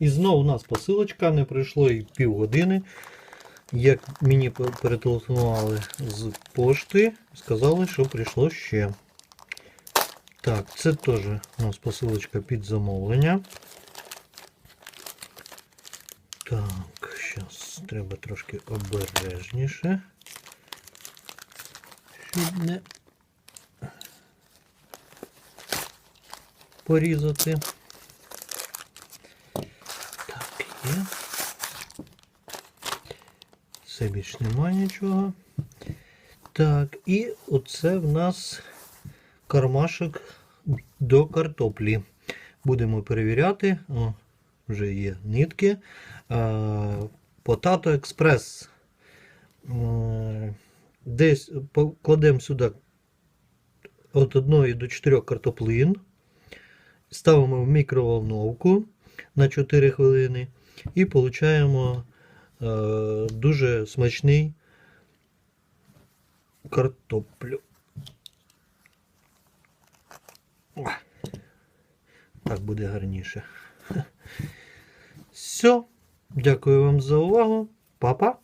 І знову у нас посилочка, не пройшло і півгодини. Як мені пе- перетелефонували з пошти, сказали, що прийшло ще. Так, це теж у нас посилочка під замовлення. Так, зараз треба трошки обережніше. Щоб не порізати. Так, є. Це більш немає нічого. Так, і оце в нас кармашок до картоплі. Будемо перевіряти. О, вже є нитки. Potato Express. Е, Десь покладемо сюди від 1 до 4 картоплин. Ставимо в мікроволновку на 4 хвилини і получаємо е, дуже смачний картоплю. Так буде гарніше. Все. Дякую вам за увагу. Па-па.